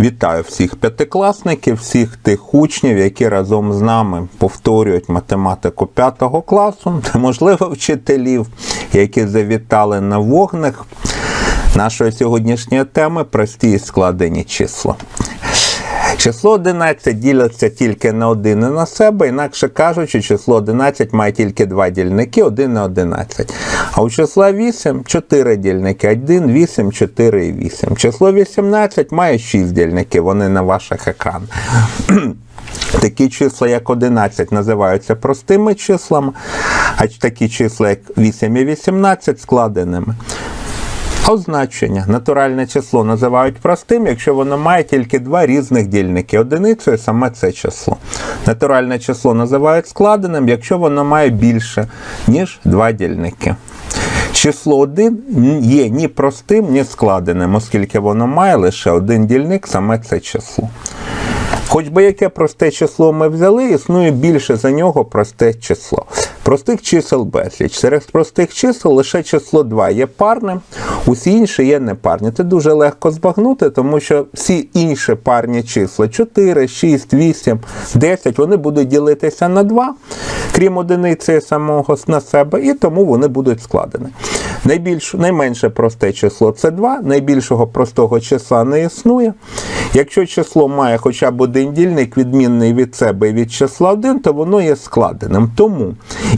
Вітаю всіх п'ятикласників, всіх тих учнів, які разом з нами повторюють математику п'ятого класу, можливо, вчителів, які завітали на вогник нашої сьогоднішньої теми прості і складені числа. Число 11 ділиться тільки на 1 і на себе, інакше кажучи, число 11 має тільки два дільники, 1 на 11. А у числа 8 4 дільники, 1, 8, 4 і 8. Число 18 має 6 дільників, вони на ваших екранах. Такі числа, як 11, називаються простими числами, а такі числа, як 8 і 18, складеними. Означення. Натуральне число називають простим, якщо воно має тільки два різних дільники. Одиницю і саме це число. Натуральне число називають складеним, якщо воно має більше, ніж два дільники. Число 1 є ні простим, ні складеним, оскільки воно має лише один дільник, саме це число. Хоч би яке просте число ми взяли, існує більше за нього просте число. Простих чисел безліч. Серед простих чисел лише число 2 є парним, усі інші є непарні. Це дуже легко збагнути, тому що всі інші парні числа 4, 6, 8, 10, вони будуть ділитися на 2, крім одиниці самого на себе, і тому вони будуть складені. Найбільш, найменше просте число це 2, найбільшого простого числа не існує. Якщо число має хоча б один дільник, відмінний від себе і від числа 1, то воно є складеним. Тому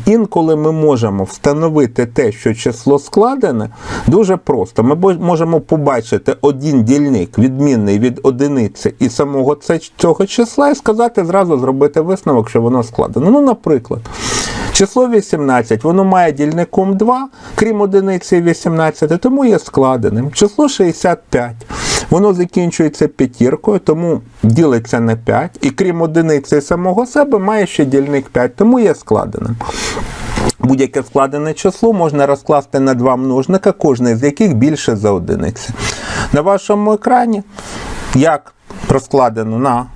інколи ми можемо встановити те, що число складене, дуже просто. Ми можемо побачити один дільник, відмінний від одиниці і самого цього числа, і сказати зразу зробити висновок, що воно складено. Ну, наприклад. Число 18, воно має дільником 2, крім одиниці 18, тому є складеним. Число 65, воно закінчується п'ятіркою, тому ділиться на 5, і крім одиниці самого себе має ще дільник 5, тому є складеним. Будь-яке складене число можна розкласти на два множника, кожне з яких більше за одиниці. На вашому екрані, як розкладено на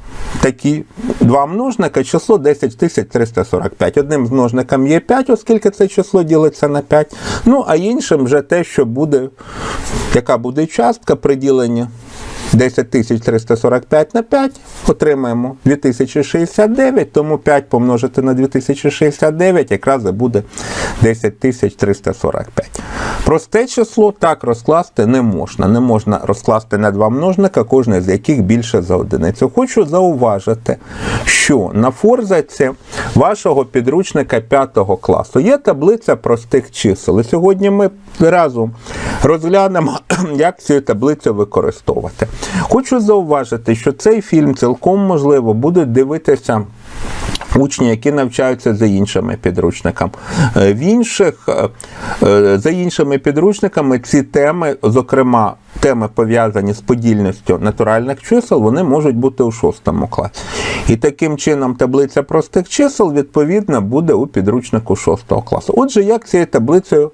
такі два множника, число 10345. Одним з множником є 5, оскільки це число ділиться на 5. Ну, а іншим вже те, що буде, яка буде частка при діленні 10345 на 5, отримаємо 2069, тому 5 помножити на 2069 якраз і буде 10345. Просте число так розкласти не можна. Не можна розкласти на два множника, кожне з яких більше за одиницю. Хочу зауважити, що на форзаці вашого підручника 5 класу є таблиця простих чисел. І сьогодні ми разом розглянемо, як цю таблицю використовувати. Хочу зауважити, що цей фільм цілком можливо будуть дивитися. Учні, які навчаються за іншими підручниками. Е, В інших, е, е, за іншими підручниками ці теми, зокрема, теми пов'язані з подільністю натуральних чисел, вони можуть бути у шостому класі. І таким чином таблиця простих чисел, відповідно, буде у підручнику шостого класу. Отже, як цією таблицею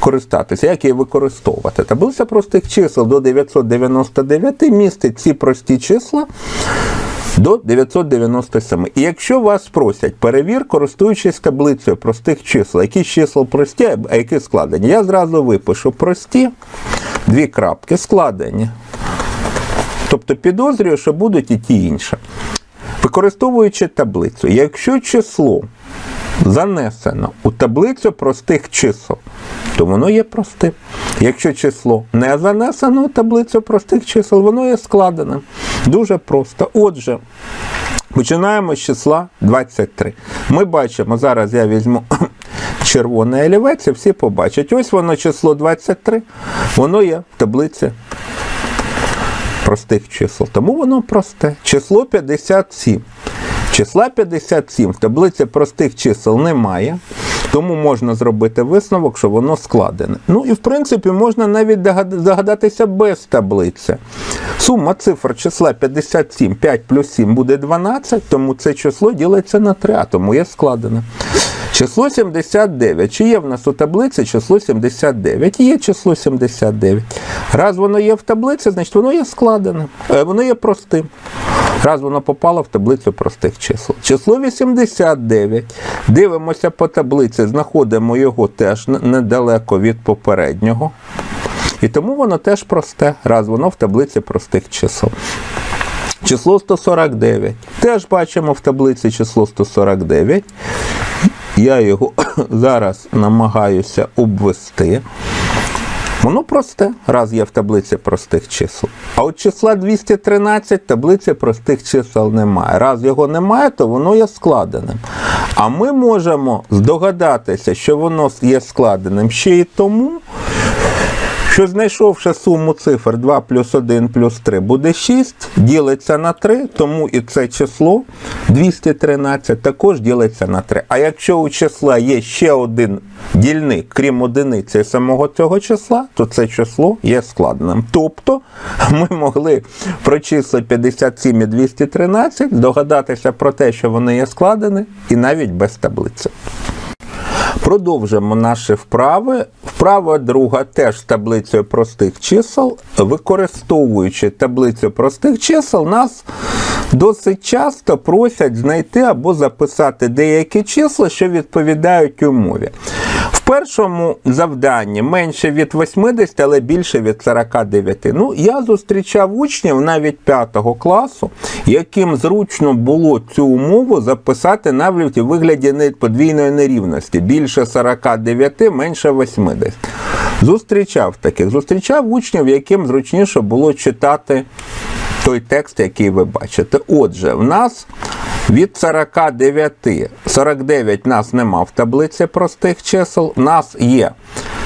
користатися, як її використовувати? Таблиця простих чисел до 999 містить ці прості числа до 997. І якщо вас просять перевір, користуючись таблицею простих чисел, які числа прості, а які складені, я зразу випишу прості, дві крапки, складені. Тобто підозрюю, що будуть і ті інші. Використовуючи таблицю, якщо число занесено у таблицю простих чисел, то воно є простим. Якщо число не занесено у таблицю простих чисел, воно є складеним. Дуже просто. Отже, починаємо з числа 23. Ми бачимо, зараз я візьму червоний олівець, і всі побачать. Ось воно число 23, воно є в таблиці простих чисел. Тому воно просте. Число 57. Числа 57 в таблиці простих чисел немає, тому можна зробити висновок, що воно складене. Ну і в принципі можна навіть здогадатися без таблиці. Сума цифр числа 57, 5 плюс 7 буде 12, тому це число ділиться на 3, а тому є складене. Число 79. Чи є в нас у таблиці число 79? Є число 79. Раз воно є в таблиці, значить воно є складеним. Е, Воно є простим. Раз воно попало в таблицю простих чисел. Число 89. Дивимося по таблиці, знаходимо його теж недалеко від попереднього. І тому воно теж просте, раз воно в таблиці простих чисел. Число 149. Теж бачимо в таблиці число 149. Я його зараз намагаюся обвести. Воно просте, раз є в таблиці простих чисел. А от числа 213 таблиці простих чисел немає. Раз його немає, то воно є складеним. А ми можемо здогадатися, що воно є складеним ще й тому, що знайшовши суму цифр 2 плюс 1 плюс 3 буде 6, ділиться на 3, тому і це число 213 також ділиться на 3. А якщо у числа є ще один дільник, крім одиниці самого цього числа, то це число є складеним. Тобто ми могли про числа 57 і 213 здогадатися про те, що вони є складені, і навіть без таблиці. Продовжимо наші вправи. Вправа друга теж таблицею простих чисел. Використовуючи таблицю простих чисел, нас досить часто просять знайти або записати деякі числа, що відповідають умові. Першому завданні менше від 80, але більше від 49. Ну, я зустрічав учнів навіть 5 класу, яким зручно було цю умову записати навіть у вигляді подвійної нерівності. Більше 49, менше 80. Зустрічав таких. Зустрічав учнів, яким зручніше було читати той текст, який ви бачите. Отже, в нас від 49, 49 нас нема в таблиці простих чисел, нас є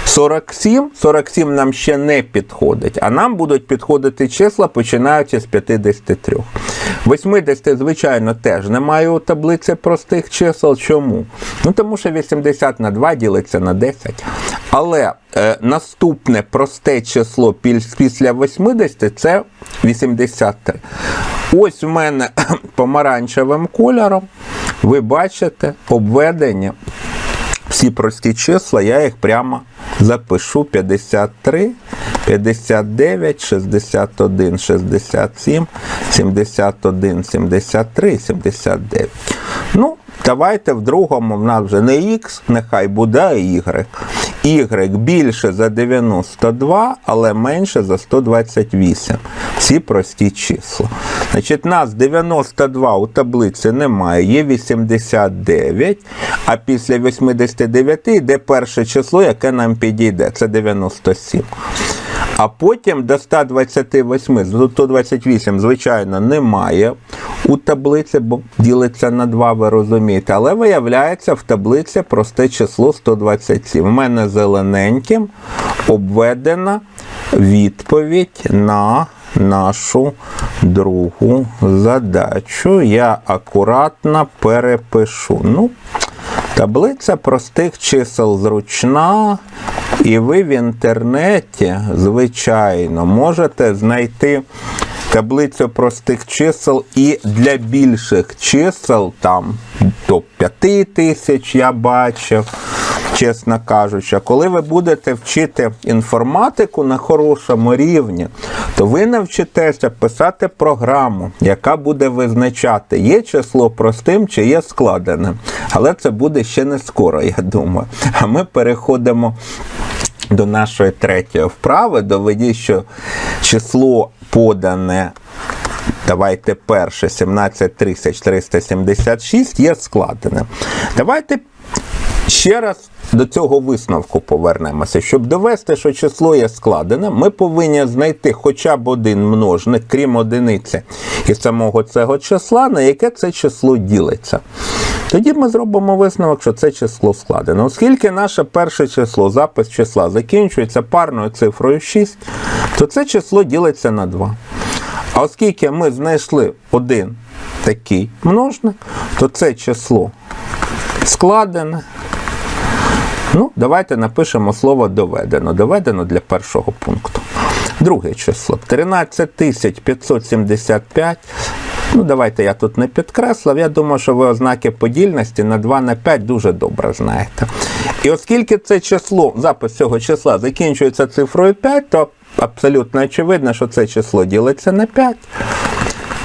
47, 47 нам ще не підходить, а нам будуть підходити числа, починаючи з 53. 80, звичайно, теж немає у таблиці простих чисел. Чому? Ну тому що 80 на 2 ділиться на 10. Але е, наступне просте число після 80 це 83. Ось у мене помаранчевим кольором ви бачите обведення всі прості числа, я їх прямо запишу 53, 59, 61, 67, 71, 73, 79. Ну, давайте в другому в нас вже не Х, нехай буде а Y. Y більше за 92, але менше за 128. Всі прості числа. Значить, нас 92 у таблиці немає, є 89, а після 89 йде перше число, яке нам підійде. Це 97. А потім до 128, до 128, звичайно, немає у таблиці, ділиться на 2, ви розумієте. Але виявляється в таблиці просте число 127. У мене зелененьким обведена відповідь на нашу другу задачу. Я акуратно перепишу. Ну, Таблиця простих чисел зручна, і ви в інтернеті, звичайно, можете знайти таблицю простих чисел і для більших чисел, там до 5 тисяч я бачив, чесно кажучи. Коли ви будете вчити інформатику на хорошому рівні, то ви навчитеся писати програму, яка буде визначати, є число простим чи є складеним. Але це буде ще не скоро, я думаю. А ми переходимо до нашої третьої вправи. Доведіть, що число подане. Давайте перше 17376 є складене. Давайте ще раз до цього висновку повернемося. Щоб довести, що число є складеним, ми повинні знайти хоча б один множник, крім одиниці і самого цього числа, на яке це число ділиться. Тоді ми зробимо висновок, що це число складене. Оскільки наше перше число, запис числа закінчується парною цифрою 6, то це число ділиться на 2. А оскільки ми знайшли один такий множник, то це число складене. Ну, давайте напишемо слово доведено. Доведено для першого пункту. Друге число 13575. Ну, давайте я тут не підкреслив. Я думаю, що ви ознаки подільності на 2 на 5 дуже добре знаєте. І оскільки це число, запис цього числа закінчується цифрою 5, то абсолютно очевидно, що це число ділиться на 5.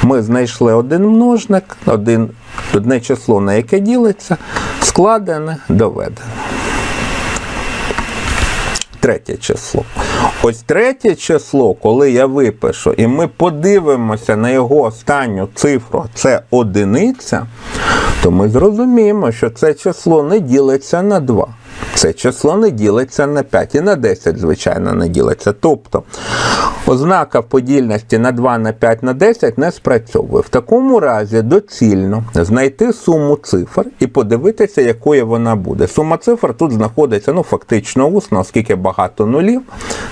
Ми знайшли один множник, один, одне число, на яке ділиться, складене, доведене. Третє число. ось третє число, коли я випишу, і ми подивимося на його останню цифру, це одиниця, то ми зрозуміємо, що це число не ділиться на 2. Це число не ділиться на 5 і на 10, звичайно, не ділиться. Тобто ознака подільності на 2, на 5, на 10 не спрацьовує. В такому разі доцільно знайти суму цифр і подивитися, якою вона буде. Сума цифр тут знаходиться ну, фактично усно, оскільки багато нулів.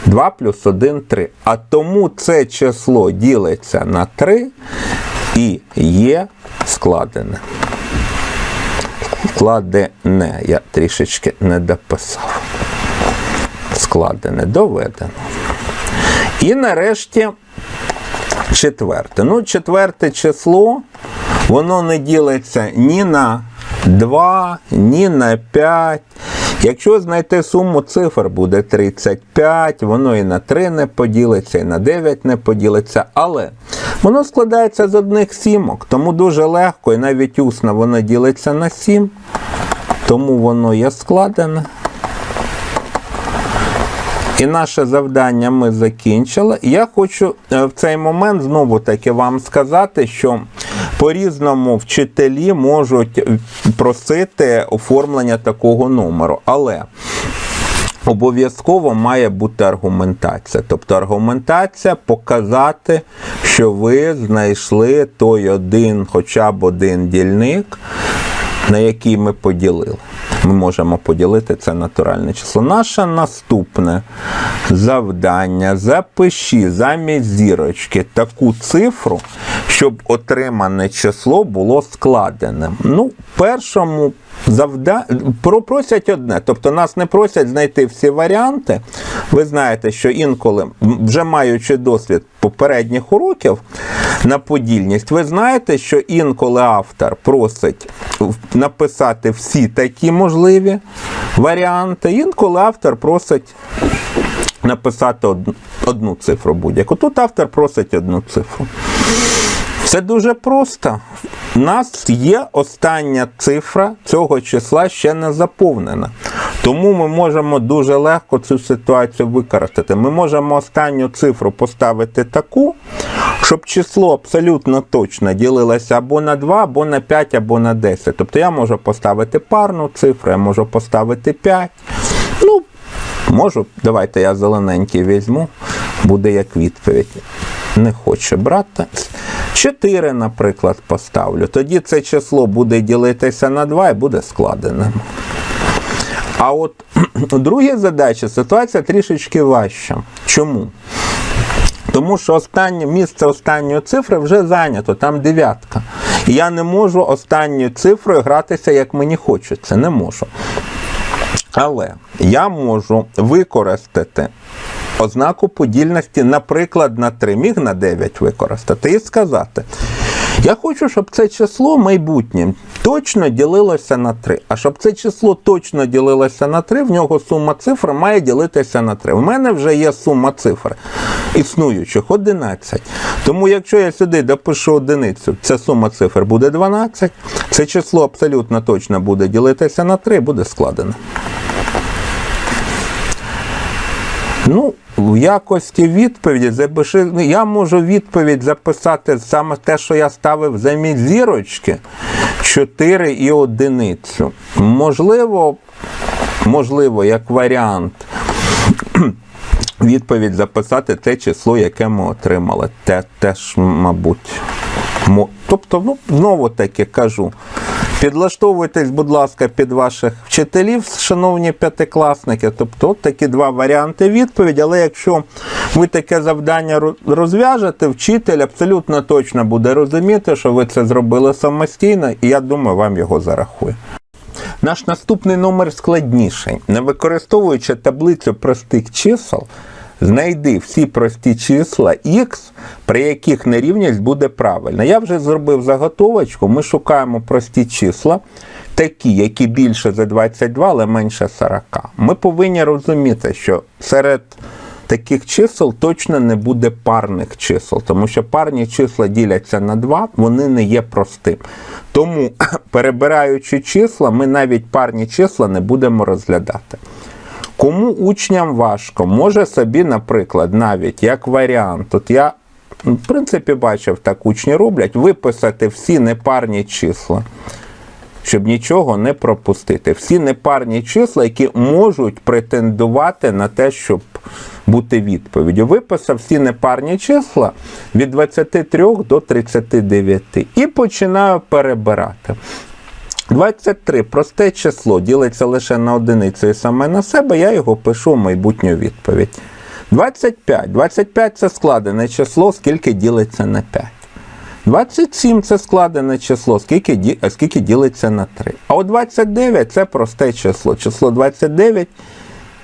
2 плюс 1 3. А тому це число ділиться на 3 і є складене складене. Я трішечки не дописав. Складене, доведено. І нарешті четверте. Ну, четверте число, воно не ділиться ні на 2, ні на 5. Якщо знайти суму цифр, буде 35, воно і на 3 не поділиться, і на 9 не поділиться. Але воно складається з одних сімок, тому дуже легко, і навіть усно воно ділиться на 7, тому воно є складене. І наше завдання ми закінчили. Я хочу е, в цей момент знову таки вам сказати, що по-різному вчителі можуть просити оформлення такого номеру. Але обов'язково має бути аргументація. Тобто аргументація показати, що ви знайшли той один, хоча б один дільник, на який ми поділили. Ми можемо поділити це натуральне число. Наше наступне завдання. Запиши замість зірочки таку цифру, щоб отримане число було складеним. Ну, першому завда... просять одне. Тобто нас не просять знайти всі варіанти. Ви знаєте, що інколи, вже маючи досвід попередніх уроків на подільність, ви знаєте, що інколи автор просить написати всі такі можливі варіанти, інколи автор просить написати одну, цифру будь-яку. Тут автор просить одну цифру. Це дуже просто. У нас є остання цифра цього числа ще не заповнена. Тому ми можемо дуже легко цю ситуацію використати. Ми можемо останню цифру поставити таку, щоб число абсолютно точно ділилося або на 2, або на 5, або на 10. Тобто я можу поставити парну цифру, я можу поставити 5. Ну, можу, давайте я зелененький візьму, буде як відповідь. Не хоче брати. 4, наприклад, поставлю. Тоді це число буде ділитися на 2 і буде складеним. А от у другій задачі ситуація трішечки важча. Чому? Тому що останнє місце останньої цифри вже зайнято, там дев'ятка. І я не можу останньою цифрою гратися, як мені хочеться. Не можу. Але я можу використати ознаку подільності, наприклад, на 3, міг на 9 використати і сказати. Я хочу, щоб це число майбутнє точно ділилося на 3. А щоб це число точно ділилося на 3, в нього сума цифр має ділитися на 3. У мене вже є сума цифр існуючих 11. Тому якщо я сюди допишу одиницю, ця сума цифр буде 12. Це число абсолютно точно буде ділитися на 3, буде складено. Ну, в якості відповіді запиши. ну, Я можу відповідь записати саме те, що я ставив замість зірочки 4 і одиницю. Можливо, можливо, як варіант. Відповідь записати те число, яке ми отримали. Те теж, мабуть. Тобто, ну, знову таки кажу. Підлаштовуйтесь, будь ласка, під ваших вчителів, шановні п'ятикласники. Тобто, такі два варіанти відповіді. Але якщо ви таке завдання розв'яжете, вчитель абсолютно точно буде розуміти, що ви це зробили самостійно, і я думаю, вам його зарахує. Наш наступний номер складніший. Не використовуючи таблицю простих чисел, знайди всі прості числа х, при яких нерівність буде правильна. Я вже зробив заготовочку, ми шукаємо прості числа, такі, які більше за 22, але менше 40. Ми повинні розуміти, що серед таких чисел точно не буде парних чисел, тому що парні числа діляться на 2, вони не є простим. Тому, перебираючи числа, ми навіть парні числа не будемо розглядати. Кому учням важко, може собі, наприклад, навіть як варіант, от я, в принципі, бачив, так учні роблять, виписати всі непарні числа, щоб нічого не пропустити. Всі непарні числа, які можуть претендувати на те, щоб бути відповіддю. Виписав всі непарні числа від 23 до 39 і починаю перебирати. 23 просте число ділиться лише на одиницю і саме на себе, я його пишу в майбутню відповідь. 25. 25 це складене число, скільки ділиться на 5. 27 це складене число, скільки, ді- скільки ділиться на 3. А от 29 це просте число. Число 29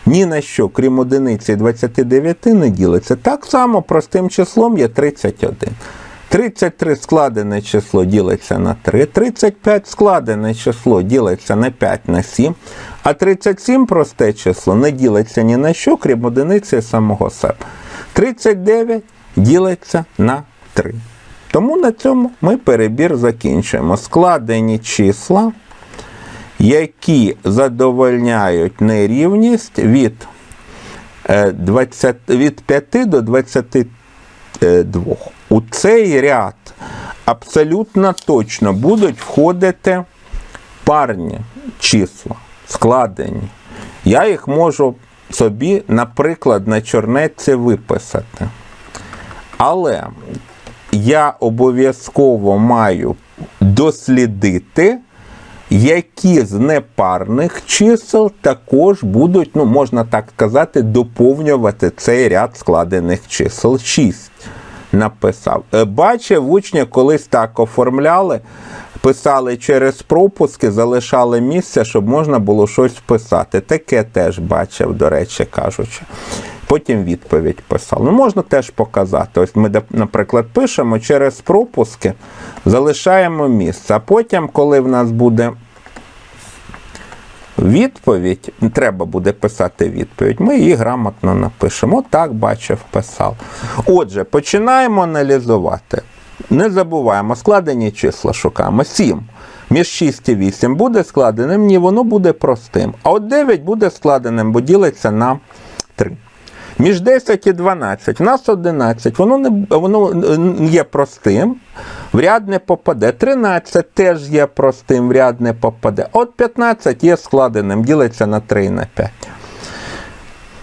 ні на що, крім одиниці 29 не ділиться. Так само простим числом є 31. 33 складене число ділиться на 3, 35 складене число ділиться на 5 на 7, а 37 просте число не ділиться ні на що, крім одиниці самого себе. 39 ділиться на 3. Тому на цьому ми перебір закінчуємо. Складені числа, які задовольняють нерівність від, е, 20, від 5 до 22. У цей ряд абсолютно точно будуть входити парні числа, складені. Я їх можу собі, наприклад, на чорнетці виписати. Але я обов'язково маю дослідити, які з непарних чисел також будуть, ну, можна так сказати, доповнювати цей ряд складених чисел 6. Написав. Е, Бачив, учні колись так оформляли, писали через пропуски, залишали місце, щоб можна було щось вписати. Таке теж бачив, до речі кажучи. Потім відповідь писав. Ну, можна теж показати. Ось ми, наприклад, пишемо через пропуски, залишаємо місце. А потім, коли в нас буде відповідь, треба буде писати відповідь, ми її грамотно напишемо. Так, бачив, писав. Отже, починаємо аналізувати. Не забуваємо, складені числа шукаємо. 7. Між 6 і 8 буде складеним? Ні, воно буде простим. А от 9 буде складеним, бо ділиться на 3. Між 10 і 12 в нас 11, воно не воно є простим, в ряд не попаде. 13 теж є простим, в ряд не попаде. От 15 є складеним, ділиться на 3 і на 5.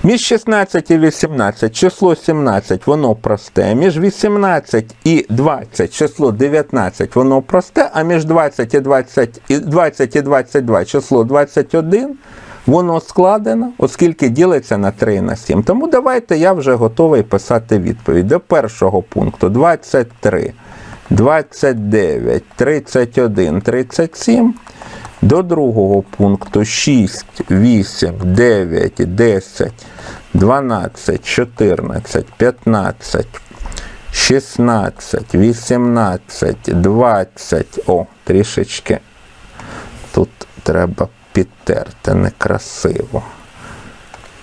Між 16 і 18 число 17, воно просте. Між 18 і 20 число 19, воно просте, а між 20 і 20 20 і 22 число 21, воно складено, оскільки ділиться на 3 і на 7. Тому давайте я вже готовий писати відповідь. До першого пункту 23, 29, 31, 37. До другого пункту 6, 8, 9, 10, 12, 14, 15, 16, 18, 20. О, трішечки тут треба підтерти некрасиво.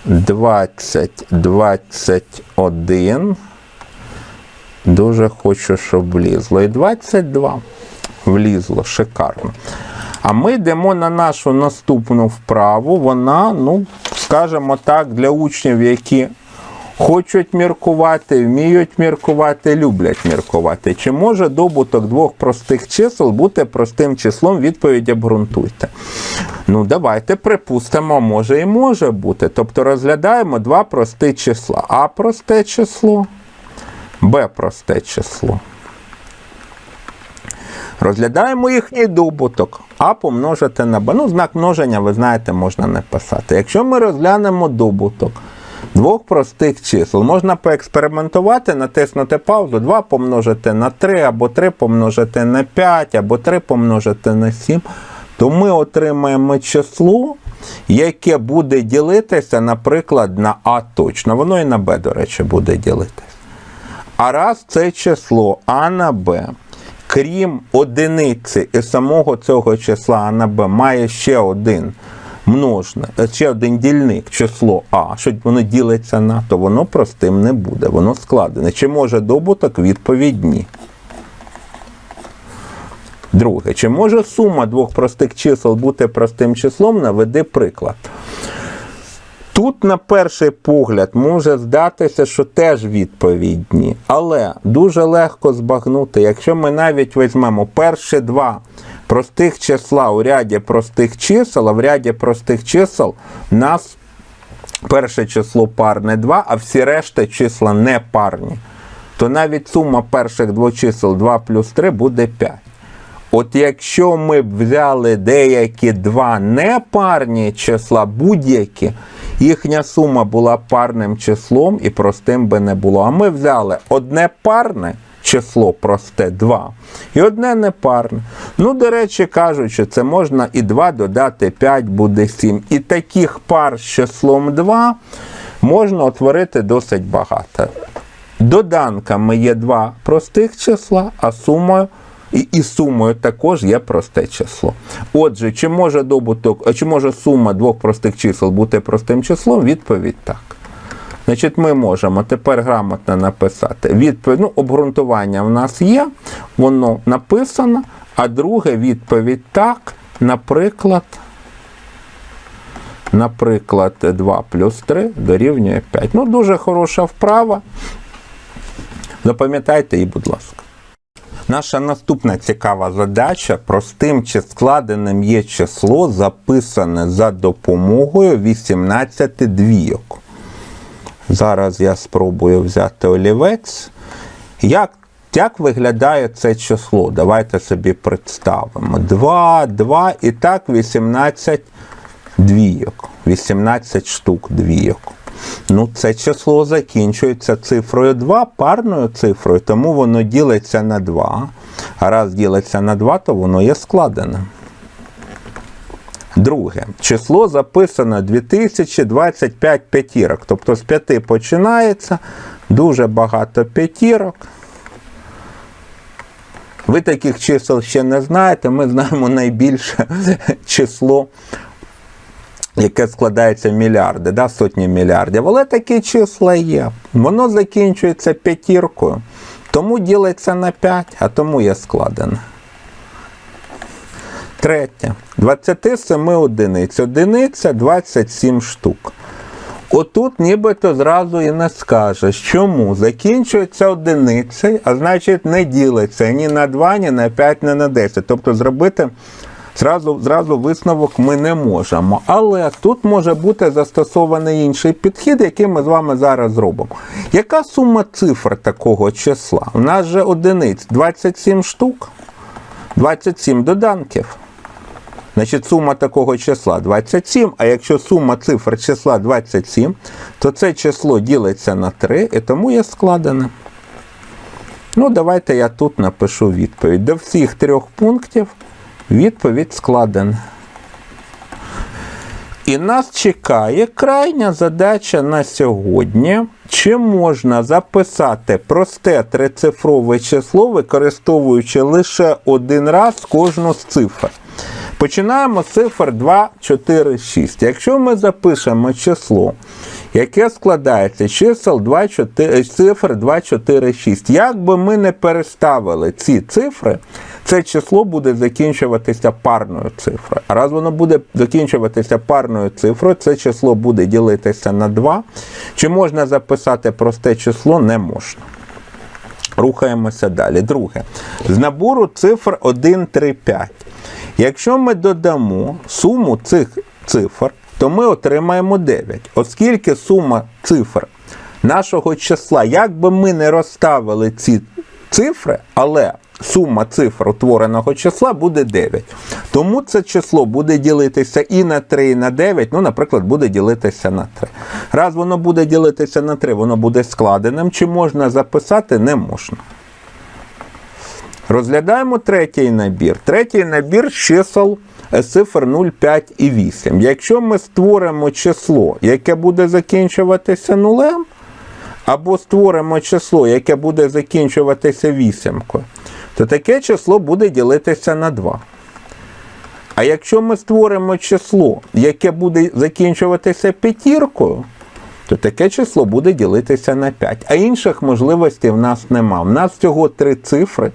20, 21. Дуже хочу, щоб влізло. І 22 влізло, шикарно. А ми йдемо на нашу наступну вправу. Вона, ну, скажімо так, для учнів, які хочуть міркувати, вміють міркувати, люблять міркувати. Чи може добуток двох простих чисел бути простим числом? Відповідь обґрунтуйте. Ну, давайте припустимо, може і може бути. Тобто розглядаємо два прості числа. А просте число, Б просте число. Розглядаємо їхній добуток, а помножити на Б. Ну, знак множення, ви знаєте, можна не писати. Якщо ми розглянемо добуток двох простих чисел, можна поекспериментувати, натиснути паузу, 2 помножити на 3, або 3 помножити на 5, або 3 помножити на 7, то ми отримаємо число, яке буде ділитися, наприклад, на А точно. Воно і на Б, до речі, буде ділитися. А раз це число А на Б, крім одиниці і самого цього числа А на Б, має ще один множник, ще один дільник, число А, що воно ділиться на, то воно простим не буде, воно складене. Чи може добуток відповідь ні? Друге, чи може сума двох простих чисел бути простим числом? Наведи приклад. Тут, на перший погляд, може здатися, що теж відповідні, але дуже легко збагнути, якщо ми навіть візьмемо перші два простих числа у ряді простих чисел, а в ряді простих чисел у нас перше число парне 2, а всі решта числа не парні, то навіть сума перших двох чисел 2 плюс 3 буде 5. От якщо ми б взяли деякі два непарні числа, будь-які, їхня сума була парним числом і простим би не було. А ми взяли одне парне число просте 2 і одне непарне. Ну, до речі, кажучи, це можна і 2 додати 5 буде 7. І таких пар з числом 2 можна утворити досить багато. Доданками є два простих числа, а сумою і, і сумою також є просте число. Отже, чи може добуток, а чи може сума двох простих чисел бути простим числом? Відповідь так. Значить, ми можемо тепер грамотно написати. Відповідь, ну, обґрунтування в нас є, воно написано, а друге відповідь так, наприклад. Наприклад, 2 плюс 3 дорівнює 5. Ну, дуже хороша вправа. Запам'ятайте її, будь ласка. Наша наступна цікава задача простим чи складеним є число, записане за допомогою 18 двійок. Зараз я спробую взяти олівець. Як, як виглядає це число? Давайте собі представимо. 2, 2 і так 18 двійок. 18 штук двійок. Ну, це число закінчується цифрою 2, парною цифрою, тому воно ділиться на 2. А раз ділиться на 2, то воно є складеним. Друге. Число записано 2025 п'ятірок. Тобто з 5 починається дуже багато п'ятірок. Ви таких чисел ще не знаєте. Ми знаємо найбільше число яке складається в мільярди, да, сотні мільярдів. Але такі числа є. Воно закінчується п'ятіркою, тому ділиться на 5, а тому є складене. Третє. 27 одиниць. Одиниця 27 штук. Отут нібито зразу і не скажеш. Чому? Закінчується одиницею, а значить не ділиться ні на 2, ні на 5, ні на 10. Тобто зробити Зразу, зразу висновок ми не можемо. Але тут може бути застосований інший підхід, який ми з вами зараз зробимо. Яка сума цифр такого числа? У нас же одиниць 27 штук, 27 доданків. Значить, сума такого числа 27, а якщо сума цифр числа 27, то це число ділиться на 3 і тому є складене. Ну, давайте я тут напишу відповідь. До всіх трьох пунктів Відповідь складена. І нас чекає крайня задача на сьогодні. Чи можна записати просте трицифрове число, використовуючи лише один раз кожну з цифр? Починаємо з цифр 2, 4, 6. Якщо ми запишемо число, яке складається чисел 2, 4, цифр 2, 4, 6, як би ми не переставили ці цифри, це число буде закінчуватися парною цифрою. А раз воно буде закінчуватися парною цифрою, це число буде ділитися на 2. Чи можна записати просте число? Не можна. Рухаємося далі. Друге. З набору цифр 1, 3, 5. Якщо ми додамо суму цих цифр, то ми отримаємо 9. Оскільки сума цифр нашого числа, як би ми не розставили ці цифри, але сума цифр утвореного числа буде 9. Тому це число буде ділитися і на 3, і на 9, ну, наприклад, буде ділитися на 3. Раз воно буде ділитися на 3, воно буде складеним. Чи можна записати? Не можна. Розглядаємо третій набір. Третій набір чисел е, цифр 0, 5 і 8. Якщо ми створимо число, яке буде закінчуватися нулем, або створимо число, яке буде закінчуватися вісімкою, то таке число буде ділитися на 2. А якщо ми створимо число, яке буде закінчуватися п'ятіркою, то таке число буде ділитися на 5. А інших можливостей в нас нема. В нас всього три цифри,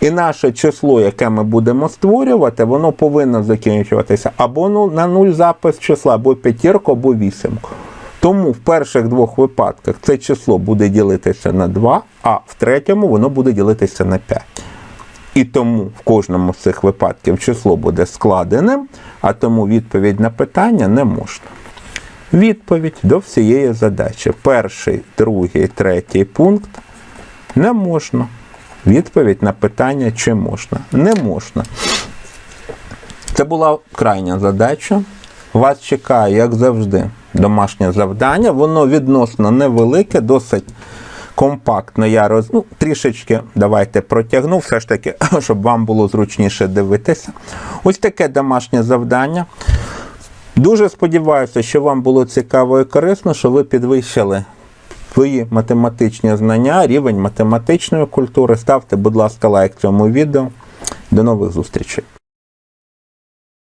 і наше число, яке ми будемо створювати, воно повинно закінчуватися або на 0 запис числа, або п'ятірку, або вісімку. Тому в перших двох випадках це число буде ділитися на 2, а в третьому воно буде ділитися на 5. І тому в кожному з цих випадків число буде складеним, а тому відповідь на питання не можна. Відповідь до всієї задачі. Перший, другий, третій пункт не можна. Відповідь на питання, чи можна. Не можна. Це була крайня задача. Вас чекає, як завжди, домашнє завдання. Воно відносно невелике, досить компактно. Я роз... ну, трішечки давайте протягну, все ж таки, щоб вам було зручніше дивитися. Ось таке домашнє завдання. Дуже сподіваюся, що вам було цікаво і корисно, що ви підвищили свої математичні знання, рівень математичної культури. Ставте, будь ласка, лайк цьому відео. До нових зустрічей.